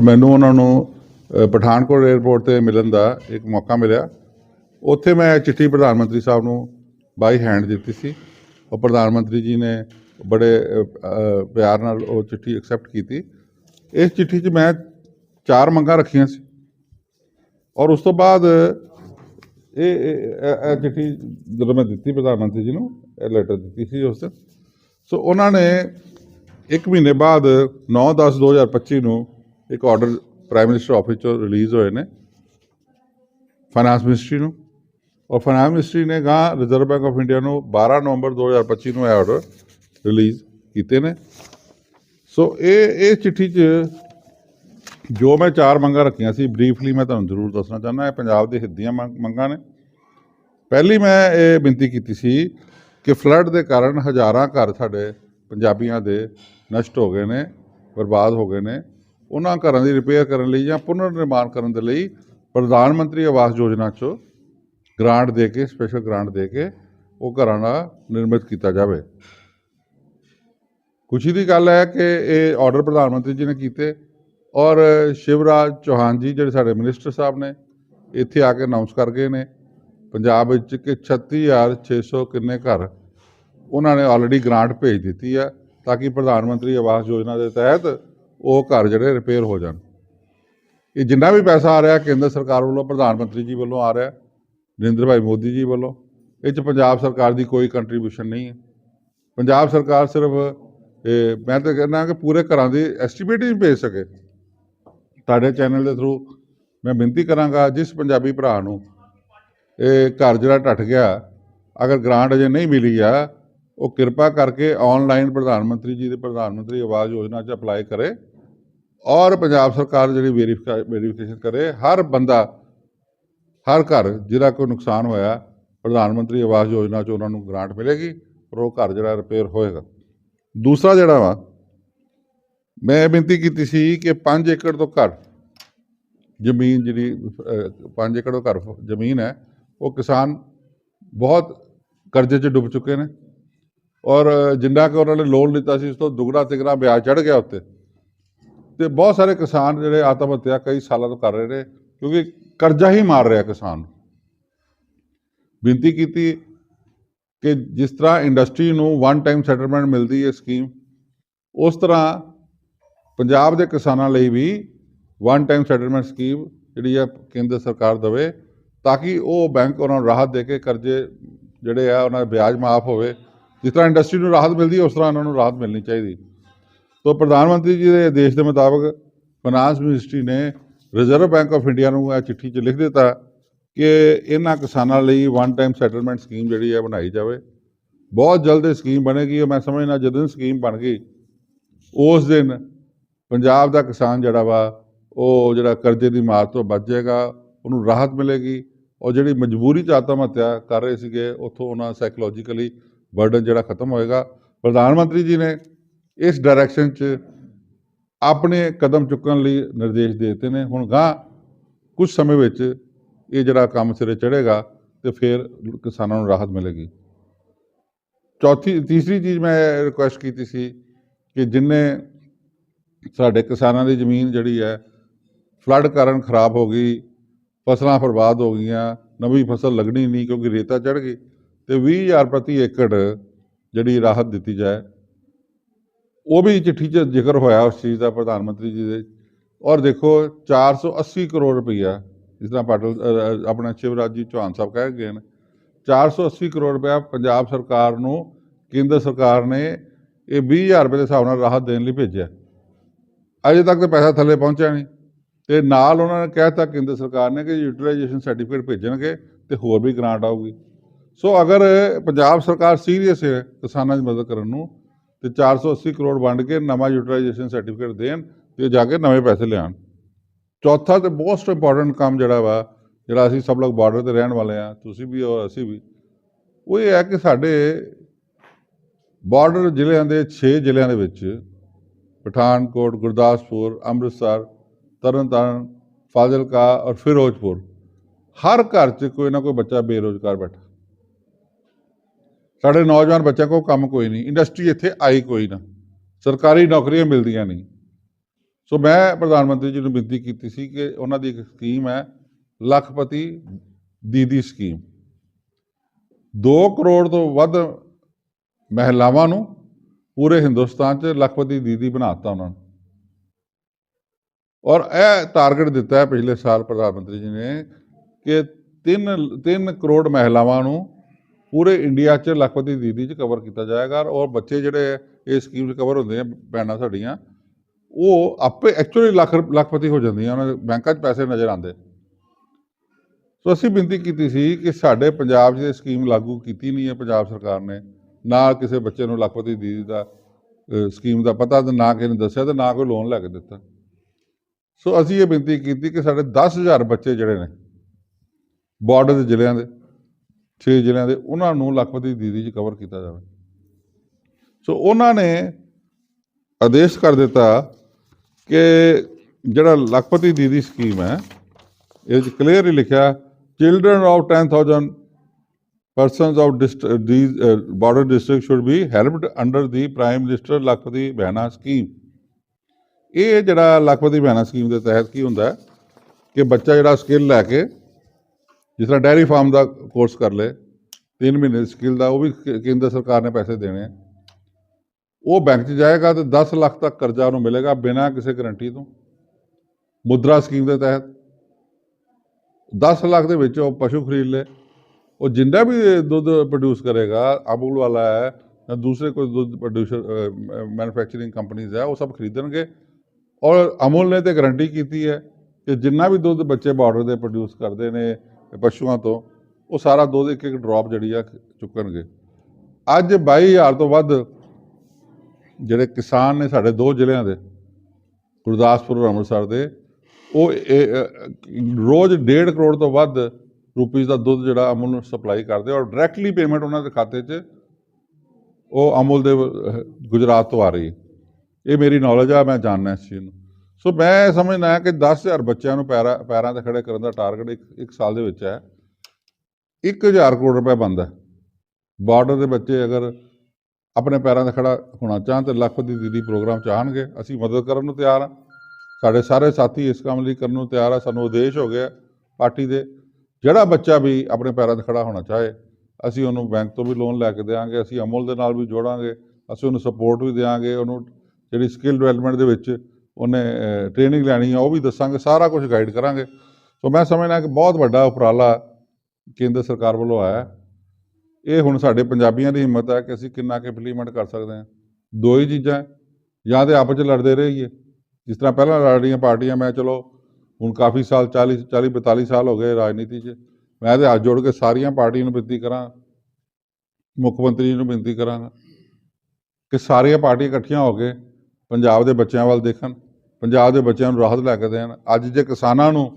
ਔਰ ਮੈਨੂੰ ਉਹਨਾਂ ਨੂੰ ਪਠਾਨਕੋਟ 에ਅਰਪੋਰਟ ਤੇ ਮਿਲਣ ਦਾ ਇੱਕ ਮੌਕਾ ਮਿਲਿਆ। ਉੱਥੇ ਮੈਂ ਚਿੱਠੀ ਪ੍ਰਧਾਨ ਮੰਤਰੀ ਸਾਹਿਬ ਨੂੰ ਬਾਈ ਹੈਂਡ ਦਿੱਤੀ ਸੀ। ਔਰ ਪ੍ਰਧਾਨ ਮੰਤਰੀ ਜੀ ਨੇ ਬੜੇ ਪਿਆਰ ਨਾਲ ਉਹ ਚਿੱਠੀ ਐਕਸੈਪਟ ਕੀਤੀ। ਇਸ ਚਿੱਠੀ 'ਚ ਮੈਂ ਚਾਰ ਮੰਗਾਂ ਰੱਖੀਆਂ ਸੀ। ਔਰ ਉਸ ਤੋਂ ਬਾਅਦ ਇਹ, ਇਹ- ਇਹ ਚਿੱਠੀ ਜਦੋਂ ਮੈਂ ਦਿੱਤੀ ਪ੍ਰਧਾਨ ਮੰਤਰੀ ਜੀ ਨੂੰ, ਇਹ ਲੈਟਰ ਦਿੱਤੀ ਸੀ ਉਸ ਦਿਨ ਸੋ ਉਹਨਾਂ ਨੇ ਇੱਕ ਮਹੀਨੇ ਬਾਅਦ 9/10/2025 ਨੂੰ ਇੱਕ ਆਰਡਰ ਪ੍ਰਾਈਮ ਮਿਨਿਸਟਰ ਆਫਿਸ ਚੋਂ ਰਿਲੀਜ਼ ਹੋਏ ਨੇ। ਫਾਈਨਾਂਸ ਮਿਨਿਸਟਰੀ ਨੂੰ। ਔਰ ਫਾਈਨਾਂਸ ਮਿਨਿਸਟਰੀ ਨੇ ਗਾਂ ਰਿਜ਼ਰਵ ਬੈਂਕ ਆਫ ਇੰਡੀਆ ਨੂੰ 12 ਨਵੰਬਰ 2025 ਨੂੰ ਇਹ ਆਰਡਰ ਰਿਲੀਜ਼ ਕੀਤੇ ਨੇ। ਸੋ ਇਹ ਇਹ ਚਿੱਠੀ 'ਚ ਜੋ ਮੈਂ ਚਾਰ ਮੰਗਾਂ ਰੱਖੀਆਂ ਸੀ ਬਰੀਫਲੀ ਮੈਂ ਤੁਹਾਨੂੰ ਜ਼ਰੂਰ ਦੱਸਣਾ ਚਾਹੁੰਦਾ ਇਹ ਪੰਜਾਬ ਦੇ ਹਿੱਤ ਦੀਆਂ ਮੰਗ- ਮੰਗਾਂ ਨੇ। ਪਹਿਲੀ ਮੈਂ ਇਹ ਬੇਨਤੀ ਕੀਤੀ ਸੀ ਕਿ ਫਲੱਡ ਦੇ ਕਾਰਨ ਹਜ਼ਾਰਾਂ ਘਰ ਸਾਡੇ ਪੰਜਾਬੀਆਂ ਦੇ ਨਸ਼ਟ ਹੋ ਗਏ ਨੇ, ਬਰਬਾਦ ਹੋ ਗਏ ਨੇ। ਉਹਨਾਂ ਘਰਾਂ ਦੀ ਰਿਪੇਅਰ ਕਰਨ ਲਈ ਜਾਂ ਪੁਨਰ ਨਿਰਮਾਣ ਕਰਨ ਦੇ ਲਈ ਪ੍ਰਧਾਨ ਮੰਤਰੀ ਆਵਾਸ ਯੋਜਨਾ 'ਚੋਂ ਗ੍ਰਾਂਟ ਦੇ ਕੇ ਸਪੈਸ਼ਲ ਗ੍ਰਾਂਟ ਦੇ ਕੇ ਉਹ ਘਰਾਂ ਦਾ ਨਿਰਮਿਤ ਕੀਤਾ ਜਾਵੇ। ਖੁਸ਼ੀ ਦੀ ਗੱਲ ਹੈ ਕਿ ਇਹ ਆਰਡਰ ਪ੍ਰਧਾਨ ਮੰਤਰੀ ਜੀ ਨੇ ਕੀਤੇ ਔਰ ਸ਼ਿਵਰਾਜ ਚੌਹਾਨ ਜੀ ਜਿਹੜੇ ਸਾਡੇ ਮਿਨਿਸਟਰ ਸਾਹਿਬ ਨੇ, ਇੱਥੇ ਆ ਕੇ ਅਨਾਉਂਸ ਕਰ ਗਏ ਨੇ। ਪੰਜਾਬ ਵਿੱਚ ਕਿ 36600 ਕਿੰਨੇ ਘਰ ਉਹਨਾਂ ਨੇ ਆਲਰੇਡੀ ਗ੍ਰਾਂਟ ਭੇਜ ਦਿੱਤੀ ਹੈ ਤਾਂ ਕਿ ਪ੍ਰਧਾਨ ਮੰਤਰੀ ਆਵਾਸ ਯੋਜਨਾ ਦੇ ਤਹਿਤ ਉਹ ਘਰ ਜਿਹੜੇ ਰਿਪੇਅਰ ਹੋ ਜਾਣ। ਇਹ ਜਿੰਨਾ ਵੀ ਪੈਸਾ ਆ ਰਿਹਾ, ਕੇਂਦਰ ਸਰਕਾਰ ਵੱਲੋਂ, ਪ੍ਰਧਾਨ ਮੰਤਰੀ ਜੀ ਵੱਲੋਂ ਆ ਰਿਹਾ, ਨਰਿੰਦਰ ਭਾਈ ਮੋਦੀ ਜੀ ਵੱਲੋਂ, ਇਹ 'ਚ ਪੰਜਾਬ ਸਰਕਾਰ ਦੀ ਕੋਈ ਕੰਟਰੀਬਿਊਸ਼ਨ ਨਹੀਂ ਹੈ। ਪੰਜਾਬ ਸਰਕਾਰ ਸਿਰਫ, ਇਹ ਮੈਂ ਤਾਂ ਕਹਿੰਦਾ ਕਿ ਪੂਰੇ ਘਰਾਂ ਦੀ ਐਸਟੀਮੇਟ ਹੀ ਭੇਜ ਸਕੇ। ਤੁਹਾਡੇ ਚੈਨਲ ਦੇ ਥਰੂ ਮੈਂ ਬੇਨਤੀ ਕਰਾਂਗਾ, ਜਿਸ ਪੰਜਾਬੀ ਭਰਾ ਨੂੰ ਇਹ ਘਰ ਜਿਹੜਾ ਟੱਟ ਗਿਆ, ਅਗਰ ਗ੍ਰਾਂਟ ਅਜੇ ਨਹੀਂ ਮਿਲੀ ਆ, ਉਹ ਕਿਰਪਾ ਕਰਕੇ ਆਨਲਾਈਨ ਪ੍ਰਧਾਨ ਮੰਤਰੀ ਜੀ ਦੇ ਪ੍ਰਧਾਨ ਮੰਤਰੀ ਆਵਾਸ ਯੋਜਨਾ 'ਚ ਅਪਲਾਈ ਕਰੇ। ਔਰ ਪੰਜਾਬ ਸਰਕਾਰ ਜਿਹੜੀ ਵੈਰੀਫਿਕੇਸ਼ਨ ਕਰੇ, ਹਰ ਬੰਦਾ, ਹਰ ਘਰ ਜਿਹਦਾ ਕੋਈ ਨੁਕਸਾਨ ਹੋਇਆ, ਪ੍ਰਧਾਨ ਮੰਤਰੀ ਆਵਾਸ ਯੋਜਨਾ 'ਚ ਉਹਨਾਂ ਨੂੰ ਗ੍ਰਾਂਟ ਮਿਲੇਗੀ ਔਰ ਉਹ ਘਰ ਜਿਹੜਾ ਰਿਪੇਅਰ ਹੋਏਗਾ। ਦੂਸਰਾ ਜਿਹੜਾ ਵਾ, ਮੈਂ ਇਹ ਬੇਨਤੀ ਕੀਤੀ ਸੀ ਕਿ 5 ਏਕੜ ਤੋਂ ਘੱਟ ਜ਼ਮੀਨ ਜਿਹੜੀ 5 ਏਕੜ ਤੋਂ ਘੱਟ ਜ਼ਮੀਨ ਹੈ, ਉਹ ਕਿਸਾਨ ਬਹੁਤ ਕਰਜ਼ੇ 'ਚ ਡੁੱਬ ਚੁੱਕੇ ਨੇ ਔਰ ਜਿੰਨਾ ਕਿ ਉਹਨਾਂ ਨੇ ਲੋਨ ਲਿੱਤਾ ਸੀ, ਉਸ ਤੋਂ ਦੁੱਗਣਾ ਤਿਗਣਾ ਵਿਆਜ ਚੜ ਗਿਆ ਉੱਤੇ। ਤੇ ਬਹੁਤ ਸਾਰੇ ਕਿਸਾਨ ਜਿਹੜੇ ਆਤਮ ਹੱਤਿਆ ਕਈ ਸਾਲਾਂ ਤੋਂ ਕਰ ਰਹੇ ਨੇ, ਕਿਉਂਕਿ ਕਰਜ਼ਾ ਹੀ ਮਾਰ ਰਿਹਾ ਕਿਸਾਨ ਨੂੰ। ਬੇਨਤੀ ਕੀਤੀ ਕਿ ਜਿਸ ਤਰ੍ਹਾਂ ਇੰਡਸਟਰੀ ਨੂੰ ਵਨ ਟਾਈਮ ਸੈਟਲਮੈਂਟ ਮਿਲਦੀ ਹੈ ਸਕੀਮ ਉਸ ਤਰ੍ਹਾਂ ਪੰਜਾਬ ਦੇ ਕਿਸਾਨਾਂ ਲਈ ਵੀ ਵਨ ਟਾਈਮ ਸੈਟਲਮੈਂਟ ਸਕੀਮ ਜਿਹੜੀ ਆ ਕੇਂਦਰ ਸਰਕਾਰ ਦੇਵੇ, ਤਾਂ ਕਿ ਉਹ ਬੈਂਕ ਉਹਨਾਂ ਨੂੰ ਰਾਹਤ ਦੇ ਕੇ ਕਰਜ਼ੇ ਜਿਹੜੇ ਆ ਉਹਨਾਂ ਦਾ ਵਿਆਜ ਮਾਫ ਹੋਵੇ। ਜਿਸ ਤਰ੍ਹਾਂ ਇੰਡਸਟਰੀ ਨੂੰ ਰਾਹਤ ਮਿਲਦੀ ਹੈ, ਉਸ ਤਰ੍ਹਾਂ ਉਹਨਾਂ ਨੂੰ ਰਾਹਤ ਮਿਲਣੀ ਚਾਹੀਦੀ। ਤੋ ਪ੍ਰਧਾਨ ਮੰਤਰੀ ਜੀ ਦੇ ਆਦੇਸ਼ ਦੇ ਮੁਤਾਬਕ ਫਾਈਨਾਂਸ ਮਿਨਿਸਟਰੀ ਨੇ ਰਿਜ਼ਰਵ ਬੈਂਕ ਆਫ ਇੰਡੀਆ ਨੂੰ ਇਹ ਚਿੱਠੀ 'ਚ ਲਿਖ ਦਿੱਤਾ ਕਿ ਇਹਨਾਂ ਕਿਸਾਨਾਂ ਲਈ ਵਨ ਟਾਈਮ ਸੈਟਲਮੈਂਟ ਸਕੀਮ ਜਿਹੜੀ ਹੈ ਬਣਾਈ ਜਾਵੇ। ਬਹੁਤ ਜਲਦ ਇਹ ਸਕੀਮ ਬਣੇਗੀ ਮੈਂ ਸਮਝਦਾ ਜਦੋਂ ਸਕੀਮ ਬਣ ਗਈ, ਉਸ ਦਿਨ ਪੰਜਾਬ ਦਾ ਕਿਸਾਨ ਜਿਹੜਾ ਵਾ, ਉਹ ਜਿਹੜਾ ਕਰਜ਼ੇ ਦੀ ਮਾਰ ਤੋਂ ਬਚ ਜਾਏਗਾ, ਉਹਨੂੰ ਰਾਹਤ ਮਿਲੇਗੀ ਔਰ ਜਿਹੜੀ ਮਜਬੂਰੀ 'ਚ ਆਤਮ ਹੱਤਿਆ ਕਰ ਰਹੇ ਸੀਗੇ, ਉੱਥੋਂ ਉਹਨਾਂ ਸਾਈਕੋਲੋਜੀਕਲੀ ਬਰਡਨ ਜਿਹੜਾ ਖਤਮ ਹੋਏਗਾ। ਪ੍ਰਧਾਨ ਮੰਤਰੀ ਜੀ ਨੇ ਇਸ ਡਾਇਰੈਕਸ਼ਨ 'ਚ ਆਪਣੇ ਕਦਮ ਚੁੱਕਣ ਲਈ ਨਿਰਦੇਸ਼ ਦੇ ਦਿੱਤੇ ਨੇ। ਹੁਣ ਗਾਂ ਕੁਝ ਸਮੇਂ ਵਿੱਚ ਇਹ ਜਿਹੜਾ ਕੰਮ ਸਿਰੇ ਚੜ੍ਹੇਗਾ ਤੇ ਫਿਰ ਕਿਸਾਨਾਂ ਨੂੰ ਰਾਹਤ ਮਿਲੇਗੀ। ਚੌਥੀ, ਤੀਸਰੀ ਚੀਜ਼ ਮੈਂ ਰਿਕੁਐਸਟ ਕੀਤੀ ਸੀ ਕਿ ਜਿੰਨੇ ਸਾਡੇ ਕਿਸਾਨਾਂ ਦੀ ਜ਼ਮੀਨ ਜਿਹੜੀ ਹੈ ਫਲੱਡ ਕਾਰਨ ਖਰਾਬ ਹੋ ਗਈ, ਫਸਲਾਂ ਬਰਬਾਦ ਹੋ ਗਈਆਂ, ਨਵੀਂ ਫਸਲ ਲੱਗਣੀ ਨਹੀਂ ਕਿਉਂਕਿ ਰੇਤਾ ਚੜ ਗਈ, ਤੇ 20000 ਪ੍ਰਤੀ ਏਕੜ ਜਿਹੜੀ ਰਾਹਤ ਦਿੱਤੀ ਜਾਏ ਉਹ ਵੀ ਚਿੱਠੀ 'ਚ ਜ਼ਿਕਰ ਹੋਇਆ ਉਸ ਚੀਜ਼ ਦਾ ਪ੍ਰਧਾਨ ਮੰਤਰੀ ਜੀ ਦੇ। ਔਰ ਦੇਖੋ 480 ਕਰੋੜ ਰੁਪਈਆ ਜਿਸ ਤਰ੍ਹਾਂ ਪਾਟਲ ਅ, ਆਪਣਾ ਸ਼ਿਵਰਾਜ ਜੀ ਚੌਹਾਨ ਸਾਹਿਬ ਕਹਿ ਗਏ ਨੇ 480 ਕਰੋੜ ਰੁਪਇਆ ਪੰਜਾਬ ਸਰਕਾਰ ਨੂੰ ਕੇਂਦਰ ਸਰਕਾਰ ਨੇ ਇਹ 20000 ਰੁਪਏ ਦੇ ਹਿਸਾਬ ਨਾਲ ਰਾਹਤ ਦੇਣ ਲਈ ਭੇਜਿਆ। ਅਜੇ ਤੱਕ ਤਾਂ ਪੈਸਾ ਥੱਲੇ ਪਹੁੰਚਿਆ ਨਹੀਂ। ਤੇ ਨਾਲ ਉਹਨਾਂ ਨੇ ਕਹਿਤਾ ਕੇਂਦਰ ਸਰਕਾਰ ਨੇ ਕਿ ਯੂਟਿਲਾਈਜੇਸ਼ਨ ਸਰਟੀਫਿਕੇਟ ਭੇਜਣਗੇ ਤੇ ਹੋਰ ਵੀ ਗ੍ਰਾਂਟ ਆਊਗੀ। ਸੋ ਅਗਰ ਪੰਜਾਬ ਸਰਕਾਰ ਸੀਰੀਅਸ ਹੈ ਕਿਸਾਨਾਂ ਦੀ ਮਦਦ ਕਰਨ ਨੂੰ ਤੇ 480 ਕਰੋੜ ਵੰਡ ਕੇ ਨਵਾਂ ਯੂਟਿਲਾਈਜੇਸ਼ਨ ਸਰਟੀਫਿਕੇਟ ਦੇਣ ਤੇ ਜਾ ਕੇ ਨਵੇਂ ਪੈਸੇ ਲਿਆਉਣ। ਚੌਥਾ ਤੇ ਮੋਸਟ ਇੰਪੋਰਟੈਂਟ ਕੰਮ ਜਿਹੜਾ ਵਾ, ਜਿਹੜਾ ਅਸੀਂ ਸਭ ਲੋਕ ਬਾਰਡਰ ਤੇ ਰਹਿਣ ਵਾਲੇ ਆ, ਤੁਸੀਂ ਵੀ ਔਰ ਅਸੀਂ ਵੀ, ਉਹ ਇਹ ਹੈ ਕਿ ਸਾਡੇ ਬਾਰਡਰ ਜ਼ਿਲ੍ਹਿਆਂ ਦੇ 6 ਜ਼ਿਲ੍ਹਿਆਂ ਦੇ ਵਿੱਚ ਪਠਾਨਕੋਟ, ਗੁਰਦਾਸਪੁਰ, ਅੰਮ੍ਰਿਤਸਰ, ਤਰਨਤਾਰਨ, ਫਾਜ਼ਿਲਕਾ ਔਰ ਫਿਰੋਜ਼ਪੁਰ ਹਰ ਘਰ 'ਚ ਕੋਈ ਨਾ ਕੋਈ ਬੱਚਾ ਬੇਰੋਜ਼ਗਾਰ ਬੈਠਾ। ਸਾਡੇ ਨੌਜਵਾਨ ਬੱਚਿਆਂ ਕੋਲ ਕੰਮ ਕੋਈ ਨਹੀਂ ਇੰਡਸਟਰੀ ਇੱਥੇ ਆਈ ਕੋਈ ਨਾ, ਸਰਕਾਰੀ ਨੌਕਰੀਆਂ ਮਿਲਦੀਆਂ ਨਹੀਂ। ਸੋ ਮੈਂ ਪ੍ਰਧਾਨ ਮੰਤਰੀ ਜੀ ਨੂੰ ਬੇਨਤੀ ਕੀਤੀ ਸੀ ਕਿ ਉਹਨਾਂ ਦੀ ਇੱਕ ਸਕੀਮ ਹੈ, ਲੱਖਪਤੀ ਦੀਦੀ ਸਕੀਮ 2 ਕਰੋੜ ਤੋਂ ਵੱਧ ਮਹਿਲਾਵਾਂ ਨੂੰ ਪੂਰੇ ਹਿੰਦੁਸਤਾਨ 'ਚ ਲੱਖਪਤੀ ਦੀਦੀ ਬਣਾਤਾ ਉਹਨਾਂ ਨੇ। ਔਰ ਇਹ ਟਾਰਗੇਟ ਦਿੱਤਾ ਹੈ ਪਿਛਲੇ ਸਾਲ ਪ੍ਰਧਾਨ ਮੰਤਰੀ ਜੀ ਨੇ ਕਿ 3 3 ਕਰੋੜ ਮਹਿਲਾਵਾਂ ਨੂੰ ਪੂਰੇ ਇੰਡੀਆ 'ਚ ਲੱਖਪਤੀ ਦੀਦੀ 'ਚ ਕਵਰ ਕੀਤਾ ਜਾਏਗਾ ਔਰ ਬੱਚੇ ਜਿਹੜੇ ਇਹ ਸਕੀਮ 'ਚ ਕਵਰ ਹੁੰਦੇ ਆ, ਭੈਣਾਂ ਸਾਡੀਆਂ, ਉਹ ਆਪੇ ਐਕਚੁਅਲੀ ਲੱਖ, ਲੱਖਪਤੀ ਹੋ ਜਾਂਦੀਆਂ, ਉਹਨਾਂ ਦੇ ਬੈਂਕਾਂ 'ਚ ਪੈਸੇ ਨਜ਼ਰ ਆਉਂਦੇ। ਸੋ ਅਸੀਂ ਬੇਨਤੀ ਕੀਤੀ ਸੀ ਕਿ ਸਾਡੇ ਪੰਜਾਬ 'ਚ ਇਹ ਸਕੀਮ ਲਾਗੂ ਕੀਤੀ ਨਹੀਂ ਹੈ, ਪੰਜਾਬ ਸਰਕਾਰ ਨੇ, ਨਾ ਕਿਸੇ ਬੱਚੇ ਨੂੰ ਲੱਖਪਤੀ ਦੀਦੀ ਦਾ ਸਕੀਮ ਦਾ ਪਤਾ ਤੇ ਨਾ ਕਿਸੇ ਨੇ ਦੱਸਿਆ ਤੇ ਨਾ ਕੋਈ ਲੋਨ ਲੈ ਕੇ ਦਿੱਤਾ। ਸੋ ਅਸੀਂ ਇਹ ਬੇਨਤੀ ਕੀਤੀ ਕਿ ਸਾਡੇ 10000 ਬੱਚੇ ਜਿਹੜੇ ਨੇ ਬਾਰਡਰ ਦੇ ਜ਼ਿਲ੍ਹਿਆਂ ਦੇ 6 ਜ਼ਿਲ੍ਹਿਆਂ ਦੇ ਉਹਨਾਂ ਨੂੰ ਲੱਖਪਤੀ ਦੀਦੀ 'ਚ ਕਵਰ ਕੀਤਾ ਜਾਵੇ। ਸੋ ਉਹਨਾਂ ਨੇ ਆਦੇਸ਼ ਕਰ ਦਿੱਤਾ ਕਿ ਜਿਹੜਾ ਲੱਖਪਤੀ ਦੀਦੀ ਸਕੀਮ ਹੈ ਇਹ 'ਚ ਕਲੀਅਰਲੀ ਲਿਖਿਆ children of 10000 persons of dist- uh, these uh, border districts should be helped under the prime minister Lakhpati Behna scheme ਇਹ ਜਿਹੜਾ ਲੱਖਪਤੀ ਬਹਿਣਾ ਸਕੀਮ ਦੇ ਤਹਿਤ ਕੀ ਹੁੰਦਾ ਕਿ ਬੱਚਾ ਜਿਹੜਾ ਸਕਿੱਲ ਲੈ ਕੇ ਜਿਸ ਤਰ੍ਹਾਂ ਡੈਰੀ ਫਾਰਮ ਦਾ ਕੋਰਸ ਕਰ ਲੇ 3 ਮਹੀਨੇ ਸਕਿੱਲ ਦਾ, ਉਹ ਵੀ ਕੇਂਦਰ ਸਰਕਾਰ ਨੇ ਪੈਸੇ ਦੇਣੇ ਆ। ਉਹ ਬੈਂਕ 'ਚ ਜਾਏਗਾ ਤੇ 10 ਲੱਖ ਤੱਕ ਕਰਜ਼ਾ ਉਹਨੂੰ ਮਿਲੇਗਾ ਬਿਨਾਂ ਕਿਸੇ ਗਰੰਟੀ ਤੋਂ। ਮੁਦਰਾ ਸਕੀਮ ਦੇ ਤਹਿਤ 10 ਲੱਖ ਦੇ ਵਿੱਚ ਉਹ ਪਸ਼ੂ ਖਰੀਦ ਲੇ ਉਹ ਜਿੰਨਾ ਵੀ ਦੁੱਧ ਪ੍ਰੋਡਿਊਸ ਕਰੇਗਾ, ਅਮੂਲ ਵਾਲਾ ਹੈ ਜਾਂ ਦੂਸਰੇ ਕੋਈ ਦੁੱਧ ਪ੍ਰੋਡਿਊਸਰ ਮੈਨੂਫੈਕਚਰਿੰਗ ਕੰਪਨੀਆਂ ਹੈ, ਉਹ ਸਭ ਖਰੀਦਣਗੇ। ਔਰ ਅਮੂਲ ਨੇ ਤੇ ਗਾਰੰਟੀ ਕੀਤੀ ਹੈ ਕਿ ਜਿੰਨਾ ਵੀ ਦੁੱਧ ਬੱਚੇ ਬਾਰਡਰ ਦੇ ਪ੍ਰੋਡਿਊਸ ਕਰਦੇ ਨੇ ਪਸ਼ੂਆਂ ਤੋਂ ਉਹ ਸਾਰਾ ਦੁੱਧ ਇੱਕ ਇੱਕ ਡ੍ਰੌਪ ਜਿਹੜੀ ਆ ਚੁੱਕਣਗੇ। ਅੱਜ 22000 ਤੋਂ ਵੱਧ ਜਿਹੜੇ ਕਿਸਾਨ ਨੇ ਸਾਡੇ ਦੋ ਜ਼ਿਲ੍ਹਿਆਂ ਦੇ ਗੁਰਦਾਸਪੁਰ ਔਰ ਅੰਮ੍ਰਿਤਸਰ ਦੇ ਉਹ ਇਹ, ਰੋਜ਼ 1.5 ਕਰੋੜ ਤੋਂ ਵੱਧ ਰੁਪੀਸ ਦਾ ਦੁੱਧ ਜਿਹੜਾ ਅਮੁਲ ਨੂੰ ਸਪਲਾਈ ਕਰਦੇ ਔਰ ਡਾਇਰੈਕਟਲੀ ਪੇਮੈਂਟ ਉਹਨਾਂ ਦੇ ਖਾਤੇ 'ਚ ਉਹ ਅਮੁਲ ਦੇ ਗੁਜਰਾਤ ਤੋਂ ਆ ਰਹੀ ਇਹ ਮੇਰੀ ਨੌਲੇਜ ਆ ਮੈਂ ਜਾਣਨਾ ਇਸ ਚੀਜ਼ ਨੂੰ। ਸੋ ਮੈਂ ਸਮਝਦਾ ਕਿ 10000 ਬੱਚਿਆਂ ਨੂੰ ਪੈਰਾਂ ਪੈਰਾਂ ਤੇ ਖੜੇ ਕਰਨ ਦਾ ਟਾਰਗੇਟ ਇੱਕ ਇੱਕ ਸਾਲ ਦੇ ਵਿੱਚ ਹੈ। 1000 ਕਰੋੜ ਰੁਪਏ ਬਣਦਾ ਬਾਰਡਰ ਦੇ ਬੱਚੇ ਅਗਰ ਆਪਣੇ ਪੈਰਾਂ ਤੇ ਖੜਾ ਹੋਣਾ ਚਾਹਣ ਤੇ ਲੱਖ ਦੀ ਦੀਦੀ ਪ੍ਰੋਗਰਾਮ ਚਾਹਣਗੇ, ਅਸੀਂ ਮਦਦ ਕਰਨ ਨੂੰ ਤਿਆਰ ਹਾਂ। ਸਾਡੇ ਸਾਰੇ ਸਾਥੀ ਇਸ ਕੰਮ ਲਈ ਕਰਨ ਨੂੰ ਤਿਆਰ ਆ। ਸਾਨੂੰ ਉਦੇਸ਼ ਹੋ ਗਿਆ ਪਾਰਟੀ ਦੇ। ਜਿਹੜਾ ਬੱਚਾ ਵੀ ਆਪਣੇ ਪੈਰਾਂ ਤੇ ਖੜਾ ਹੋਣਾ ਚਾਹੇ, ਅਸੀਂ ਉਹਨੂੰ ਬੈਂਕ ਤੋਂ ਵੀ ਲੋਨ ਲੈ ਕੇ ਦੇਵਾਂਗੇ ਅਸੀਂ ਅਮਲ ਦੇ ਨਾਲ ਵੀ ਜੋੜਾਂਗੇ, ਅਸੀਂ ਉਹਨੂੰ ਸਪੋਰਟ ਵੀ ਦੇਵਾਂਗੇ ਉਹਨੂੰ ਜਿਹੜੀ ਸਕਿੱਲ ਡਿਵੈਲਪਮੈਂਟ ਦੇ ਵਿੱਚ ਉਹਨੇ ਟ੍ਰੇਨਿੰਗ ਲੈਣੀ ਆ, ਉਹ ਵੀ ਦੱਸਾਂਗੇ, ਸਾਰਾ ਕੁਝ ਗਾਈਡ ਕਰਾਂਗੇ। ਸੋ ਮੈਂ ਸਮਝਦਾ ਕਿ ਬਹੁਤ ਵੱਡਾ ਉਪਰਾਲਾ ਕੇਂਦਰ ਸਰਕਾਰ ਵੱਲੋਂ ਆਇਆ ਇਹ ਹੁਣ ਸਾਡੇ ਪੰਜਾਬੀਆਂ ਦੀ ਹਿੰਮਤ ਹੈ ਕਿ ਅਸੀਂ ਕਿੰਨਾ ਕੁ ਇੰਪਲੀਮੈਂਟ ਕਰ ਸਕਦੇ ਹਾਂ। ਦੋ ਹੀ ਚੀਜ਼ਾਂ ਜਾਂ ਤੇ ਆਪਸ 'ਚ ਲੜਦੇ ਰਹੀਏ। ਜਿਸ ਤਰ੍ਹਾਂ ਪਹਿਲਾਂ ਲੜ ਰਹੀਆਂ ਪਾਰਟੀਆਂ, ਮੈਂ ਚਲੋ ਹੁਣ ਕਾਫੀ ਸਾਲ 40 40 42 ਸਾਲ ਹੋ ਗਏ ਰਾਜਨੀਤੀ 'ਚ। ਮੈਂ ਤੇ ਹੱਥ ਜੋੜ ਕੇ ਸਾਰੀਆਂ ਪਾਰਟੀਆਂ ਨੂੰ ਬੇਨਤੀ ਕਰਾਂ, ਮੁੱਖ ਮੰਤਰੀ ਨੂੰ ਬੇਨਤੀ ਕਰਾਂਗਾ ਕਿ ਸਾਰੀਆਂ ਪਾਰਟੀਆਂ ਇਕੱਠੀਆਂ ਹੋ ਕੇ ਪੰਜਾਬ ਦੇ ਬੱਚਿਆਂ ਵੱਲ ਦੇਖਣ। ਪੰਜਾਬ ਦੇ ਬੱਚਿਆਂ ਨੂੰ ਰਾਹਤ ਲੈ ਕੇ ਦੇਣ। ਅੱਜ ਜੇ ਕਿਸਾਨਾਂ ਨੂੰ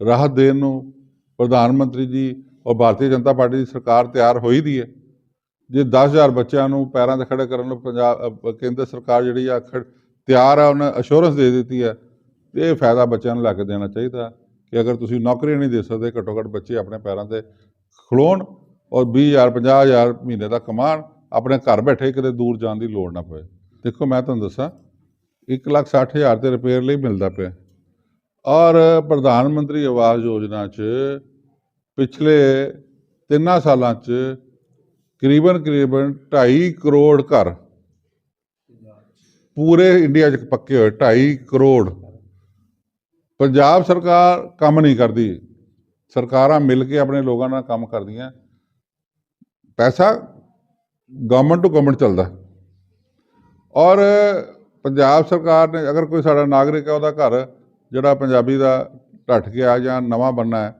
ਰਾਹਤ ਦੇਣ ਨੂੰ ਪ੍ਰਧਾਨ ਮੰਤਰੀ ਜੀ ਔਰ ਭਾਰਤੀ ਜਨਤਾ ਪਾਰਟੀ ਦੀ ਸਰਕਾਰ ਤਿਆਰ ਹੋਈ ਦੀ ਹੈ, ਜੇ 10000 ਬੱਚਿਆਂ ਨੂੰ ਪੈਰਾਂ ਤੇ ਖੜੇ ਕਰਨ ਨੂੰ ਪੰਜਾਬ ਕੇਂਦਰ ਸਰਕਾਰ ਜਿਹੜੀ ਆ ਖੜ- ਤਿਆਰ ਆ, ਉਹਨੇ ਅਸ਼ੋਰੈਂਸ ਦੇ ਦਿੱਤੀ ਹੈ, ਤੇ ਇਹ ਫਾਇਦਾ ਬੱਚਿਆਂ ਨੂੰ ਲੈ ਕੇ ਦੇਣਾ ਚਾਹੀਦਾ ਕਿ ਅਗਰ ਤੁਸੀਂ ਨੌਕਰੀ ਨਹੀਂ ਦੇ ਸਕਦੇ ਘੱਟੋ ਘੱਟ ਬੱਚੇ ਆਪਣੇ ਪੈਰਾਂ ਤੇ ਖਲੋਣ ਔਰ 20000 50000 ਮਹੀਨੇ ਦਾ ਕਮਾਣ, ਆਪਣੇ ਘਰ ਬੈਠੇ ਕਿਤੇ ਦੂਰ ਜਾਣ ਦੀ ਲੋੜ ਨਾ ਪਵੇ। ਦੇਖੋ, ਮੈਂ ਤੁਹਾਨੂੰ ਦੱਸਾਂ 160000 ਤੇ ਰਿਪੇਅਰ ਲਈ ਮਿਲਦਾ ਪਿਆ। ਔਰ ਪ੍ਰਧਾਨ ਮੰਤਰੀ ਆਵਾਸ ਯੋਜਨਾ 'ਚ ਪਿਛਲੇ ਤਿੰਨਾਂ ਸਾਲਾਂ 'ਚ ਕਰੀਬਨ ਕਰੀਬਨ 2.5 ਕਰੋੜ ਘਰ ਪੂਰੇ ਇੰਡੀਆ 'ਚ ਪੱਕੇ ਹੋਏ 2.5 ਕਰੋੜ। ਪੰਜਾਬ ਸਰਕਾਰ ਕੰਮ ਨਹੀਂ ਕਰਦੀ। ਸਰਕਾਰਾਂ ਮਿਲ ਕੇ ਆਪਣੇ ਲੋਕਾਂ ਨਾਲ ਕੰਮ ਕਰਦੀਆਂ। ਪੈਸਾ ਗਵਰਨਮੈਂਟ ਟੂ ਗਵਰਨਮੈਂਟ ਚੱਲਦਾ। ਔਰ ਪੰਜਾਬ ਸਰਕਾਰ ਨੇ ਅਗਰ ਕੋਈ ਸਾਡਾ ਨਾਗਰਿਕ ਹੈ, ਉਹਦਾ ਘਰ ਜਿਹੜਾ ਪੰਜਾਬੀ ਦਾ ਢੱਟ ਗਿਆ ਜਾਂ ਨਵਾਂ ਬਣਨਾ ਹੈ,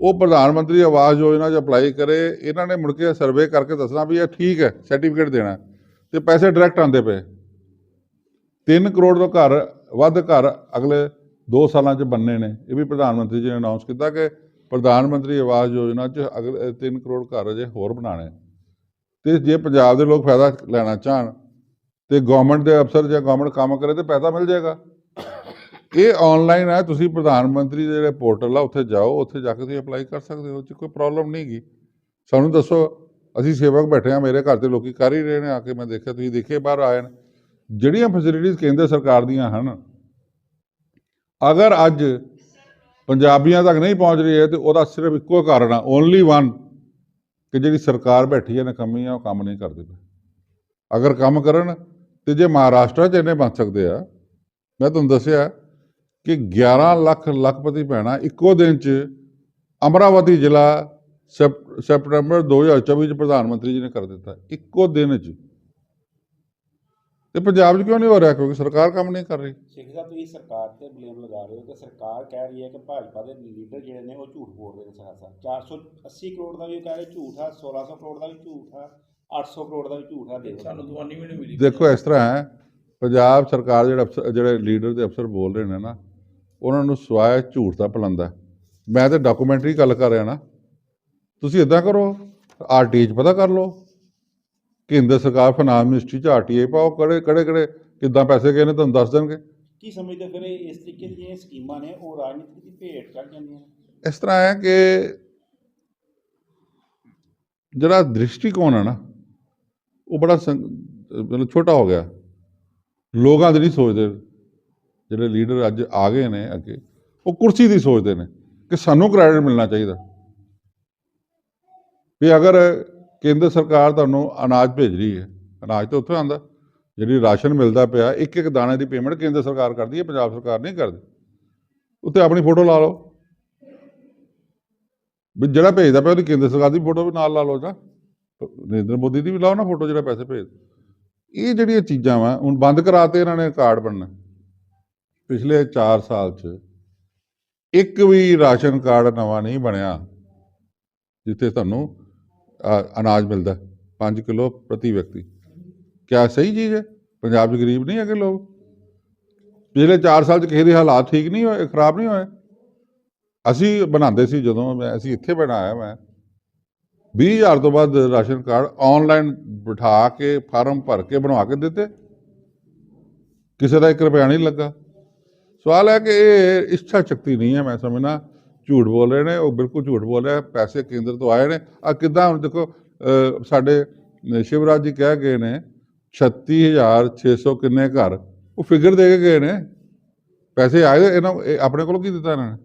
ਉਹ ਪ੍ਰਧਾਨ ਮੰਤਰੀ ਆਵਾਸ ਯੋਜਨਾ 'ਚ ਅਪਲਾਈ ਕਰੇ, ਇਹਨਾਂ ਨੇ ਮੁੜ ਕੇ ਸਰਵੇ ਕਰਕੇ ਦੱਸਣਾ ਵੀ ਇਹ ਠੀਕ ਹੈ ਸਰਟੀਫਿਕੇਟ ਦੇਣਾ ਤੇ ਪੈਸੇ ਡਾਇਰੈਕਟ ਆਉਂਦੇ ਪਏ। 3 ਕਰੋੜ ਤੋਂ ਘਰ, ਵੱਧ ਘਰ ਅਗਲੇ 2 ਸਾਲਾਂ 'ਚ ਬੰਨੇ ਨੇ, ਇਹ ਵੀ ਪ੍ਰਧਾਨ ਮੰਤਰੀ ਜੀ ਨੇ ਅਨਾਉਂਸ ਕੀਤਾ ਕਿ ਪ੍ਰਧਾਨ ਮੰਤਰੀ ਆਵਾਸ ਯੋਜਨਾ 'ਚ ਅਗਲੇ 3 ਕਰੋੜ ਘਰ ਅਜੇ ਹੋਰ ਬਣਾਣੇ ਤੇ ਜੇ ਪੰਜਾਬ ਦੇ ਲੋਕ ਫਾਇਦਾ ਲੈਣਾ ਚਾਹਣ ਤੇ ਗਵਰਨਮੈਂਟ ਦੇ ਅਫਸਰ ਜਾਂ ਗਵਰਨਮੈਂਟ ਕੰਮ ਕਰੇ ਤੇ ਪੈਸਾ ਮਿਲ ਜਾਏਗਾ। ਇਹ ਆਨਲਾਈਨ ਹੈ, ਤੁਸੀਂ ਪ੍ਰਧਾਨ ਮੰਤਰੀ ਦੇ ਜਿਹੜੇ ਪੋਰਟਲ ਆ, ਉੱਥੇ ਜਾਓ, ਉੱਥੇ ਜਾ ਕੇ ਤੁਸੀਂ ਅਪਲਾਈ ਕਰ ਸਕਦੇ ਹੋ, ਉਹ 'ਚ ਕੋਈ ਪ੍ਰੋਬਲਮ ਨਹੀਂ ਗੀ। ਸਾਨੂੰ ਦੱਸੋ, ਅਸੀਂ ਸੇਵਕ ਬੈਠੇ ਆ ਮੇਰੇ ਘਰ ਤੇ ਲੋਕੀ ਕਰ ਹੀ ਰਹੇ ਨੇ, ਆ ਕੇ ਮੈਂ ਦੇਖਿਆ, ਤੁਸੀਂ ਦੇਖੇ, ਬਾਹਰ ਆਏ ਨੇ। ਜਿਹੜੀਆਂ ਫੈਸਿਲਿਟੀਆਂ ਕੇਂਦਰ ਸਰਕਾਰ ਦੀਆਂ ਹਨ, ਅਗਰ ਅੱਜ ਪੰਜਾਬੀਆਂ ਤੱਕ ਨਹੀਂ ਪਹੁੰਚ ਰਹੀ ਹੈ, ਤੇ ਉਹਦਾ ਸਿਰਫ ਇੱਕੋ ਕਾਰਨ ਆ ਓਨਲੀ ਵਨ ਕਿ ਜਿਹੜੀ ਸਰਕਾਰ ਬੈਠੀ ਹੈ, ਨਕਮੀ ਆ, ਉਹ ਕੰਮ ਨਹੀਂ ਕਰਦੇ ਪਏ ਅਗਰ ਕੰਮ ਕਰਨ ਤੇ ਜੇ ਮਹਾਰਾਸ਼ਟਰ 'ਚ ਇਹਨੇ ਬਣ ਸਕਦੇ ਆ, ਮੈਂ ਤੁਹਾਨੂੰ ਦੱਸਿਆ ਕਿ 11 ਲੱਖ ਲੱਖਪਤੀ ਭੈਣਾਂ ਇੱਕੋ ਦਿਨ 'ਚ ਅਮਰਾਵਤੀ ਜ਼ਿਲ੍ਹਾ ਸੈਪਟੈਂਬਰ 2024 ਚ ਪ੍ਰਧਾਨ ਮੰਤਰੀ ਜੀ ਨੇ ਕਰ ਦਿੱਤਾ, ਇੱਕੋ ਦਿਨ 'ਚ। ਤੇ ਪੰਜਾਬ 'ਚ ਕਿਉਂ ਨਹੀਂ ਹੋ ਰਿਹਾ? ਕਿਉਂਕਿ ਸਰਕਾਰ ਕੰਮ ਨਹੀਂ ਕਰ ਰਹੀ। ਸਿੱਖ ਸਾਹਿਬ, ਤੁਸੀਂ ਸਰਕਾਰ ਤੇ ਬਲੇਮ ਲਗਾ ਰਹੇ ਹੋ ਕਿ ਸਰਕਾਰ ਕਹਿ ਰਹੀ ਹੈ ਕਿ ਭਾਜਪਾ ਦੇ ਲੀਡਰ ਜਿਹੜੇ ਨੇ ਉਹ ਝੂਠ ਬੋਲ ਰਹੇ ਨੇ ਸਰਾਸਰ। 480 ਕਰੋੜ ਦਾ ਵੀ ਕਹਿ ਰਹੇ, ਝੂਠ ਆ 1600 ਕਰੋੜ ਦਾ ਵੀ ਝੂਠ ਆ। 800 ਕਰੋੜ ਦਾ ਵੀ ਝੂਠ ਆ ਦੇ। ਸਾਨੂੰ ਦਵਾਨੀ ਵੀ ਨਹੀਂ ਮਿਲੀ ਦੇਖੋ ਇਸ ਤਰ੍ਹਾਂ ਹੈ ਪੰਜਾਬ ਸਰਕਾਰ ਜਿਹੜੇ ਅਫਸਰ ਜਿਹੜੇ ਲੀਡਰ ਤੇ ਅਫਸਰ ਬੋਲ ਰਹੇ ਨੇ ਨਾ ਉਹਨਾਂ ਨੂੰ ਸਵਾਇ ਝੂਠ ਦਾ ਪਲੰਦਾ। ਮੈਂ ਤੇ ਡਾਕੂਮੈਂਟਰੀ ਗੱਲ ਕਰ ਰਿਹਾ ਨਾ ਤੁਸੀਂ ਇਦਾਂ ਕਰੋ ਆਰਟੀਏ 'ਚ ਪਤਾ ਕਰ ਲਓ ਕੇਂਦਰ ਸਰਕਾਰ ਫਾਈਨਾਂਸ ਮਿਨਿਸਟਰੀ 'ਚ ਆਰਟੀਏ ਪਾਓ ਕਿਹੜੇ ਕਿਹੜੇ ਕਿਹੜੇ ਕਿੱਦਾਂ ਪੈਸੇ ਗਏ ਨੇ ਤੁਹਾਨੂੰ ਦੱਸ ਦੇਣਗੇ ਕੀ ਸਮਝਦੇ ਫਿਰ ਇਸ ਤਰੀਕੇ ਦੀਆਂ ਜਿਹੜੀਆਂ ਸਕੀਮਾਂ ਨੇ ਉਹ ਰਾਜਨੀਤੀ ਦੀ ਭੇਟ ਚੜ ਜਾਂਦੀਆਂ ਨੇ ਇਸ ਤਰ੍ਹਾਂ ਹੈ ਕਿ ਜਿਹੜਾ ਦ੍ਰਿਸ਼ਟੀਕੋਣ ਹੈ ਨਾ ਉਹ ਬੜਾ ਸੰਗ- ਮਤਲਬ ਛੋਟਾ ਹੋ ਗਿਆ। ਲੋਕਾਂ ਦੇ ਨਹੀਂ ਸੋਚਦੇ, ਜਿਹੜੇ ਲੀਡਰ ਅੱਜ ਆ ਗਏ ਨੇ ਅੱਗੇ, ਉਹ ਕੁਰਸੀ ਦੀ ਸੋਚਦੇ ਨੇ ਕਿ ਸਾਨੂੰ ਕ੍ਰੈਡਿਟ ਮਿਲਣਾ ਚਾਹੀਦਾ। ਵੀ ਅਗਰ ਕੇਂਦਰ ਸਰਕਾਰ ਤੁਹਾਨੂੰ ਅਨਾਜ ਭੇਜ ਰਹੀ ਹੈ, ਅਨਾਜ ਤਾਂ ਉੱਥੋਂ ਆਉਂਦਾ, ਜਿਹੜੀ ਰਾਸ਼ਨ ਮਿਲਦਾ ਪਿਆ ਇੱਕ ਇੱਕ ਦਾਣੇ ਦੀ ਪੇਮੈਂਟ ਕੇਂਦਰ ਸਰਕਾਰ ਕਰਦੀ ਹੈ, ਪੰਜਾਬ ਸਰਕਾਰ ਨਹੀਂ ਕਰਦੀ। ਉੱਤੇ ਆਪਣੀ ਫੋਟੋ ਲਾ ਲਓ। ਵੀ ਜਿਹੜਾ ਭੇਜਦਾ ਪਿਆ, ਉਹਦੀ ਕੇਂਦਰ ਸਰਕਾਰ ਦੀ ਫੋਟੋ ਵੀ ਨਾਲ ਲਾ ਲਓ ਜਾਂ। ਨਰਿੰਦਰ ਮੋਦੀ ਦੀ ਵੀ ਲਾਓ ਨਾ ਫੋਟੋ ਜਿਹੜਾ ਪੈਸੇ ਭੇਜ ਇਹ ਜਿਹੜੀਆਂ ਚੀਜ਼ਾਂ ਵਾ, ਹੁਣ ਬੰਦ ਕਰਾਤੇ ਇਹਨਾਂ ਨੇ ਕਾਰਡ ਬਣਨਾ। ਪਿਛਲੇ 4 ਸਾਲ 'ਚ ਇੱਕ ਵੀ ਰਾਸ਼ਨ ਕਾਰਡ ਨਵਾਂ ਨਹੀਂ ਬਣਿਆ, ਜਿੱਥੇ ਤੁਹਾਨੂੰ ਅਨਾਜ ਮਿਲਦਾ 5 ਕਿਲੋ ਪ੍ਰਤੀ ਵਿਅਕਤੀ। ਕਿਆ ਸਹੀ ਚੀਜ਼ ਹੈ? ਪੰਜਾਬ 'ਚ ਗਰੀਬ ਨਹੀਂ ਹੈਗੇ ਲੋਕ। ਪਿਛਲੇ 4 ਸਾਲ 'ਚ ਕਿਸੇ ਦੇ ਹਾਲਾਤ ਠੀਕ ਨਹੀਂ ਹੋਏ, ਖਰਾਬ ਨਹੀਂ ਹੋਏ। ਅਸੀਂ ਬਣਾਉਂਦੇ ਸੀ ਜਦੋਂ ਮੈਂ, ਅਸੀਂ ਇੱਥੇ ਬਣਾਇਆ ਮੈਂ। 20000 ਤੋਂ ਬਾਅਦ ਰਾਸ਼ਨ ਕਾਰਡ ਆਨਲਾਈਨ ਬਿਠਾ ਕੇ ਫਾਰਮ ਭਰ ਕੇ ਬਣਵਾ ਕੇ ਦਿੱਤੇ। ਕਿਸੇ ਦਾ 1 ਰੁਪਿਆ ਨਹੀਂ ਲੱਗਾ। ਸਵਾਲ ਹੈ ਕਿ ਇਹ ਇੱਛਾ ਸ਼ਕਤੀ ਨਹੀਂ ਹੈ, ਮੈਂ ਸਮਝਣਾ ਝੂਠ ਬੋਲ ਰਹੇ ਨੇ, ਉਹ ਬਿਲਕੁਲ ਝੂਠ ਬੋਲ ਰਿਹਾ, ਪੈਸੇ ਕੇਂਦਰ ਤੋਂ ਆਏ ਨੇ। ਆ ਕਿੱਦਾਂ, ਹੁਣ ਦੇਖੋ ਸਾਡੇ ਸ਼ਿਵਰਾਜ ਜੀ ਕਹਿ ਗਏ ਨੇ 36600 ਕਿੰਨੇ ਘਰ। ਉਹ ਫਿਗਰ ਦੇ ਕੇ ਗਏ ਨੇ। ਪੈਸੇ ਆਏ, ਇਹਨਾਂ ਆਪਣੇ ਕੋਲੋਂ ਕੀ ਦਿੱਤਾ ਇਹਨਾਂ ਨੇ?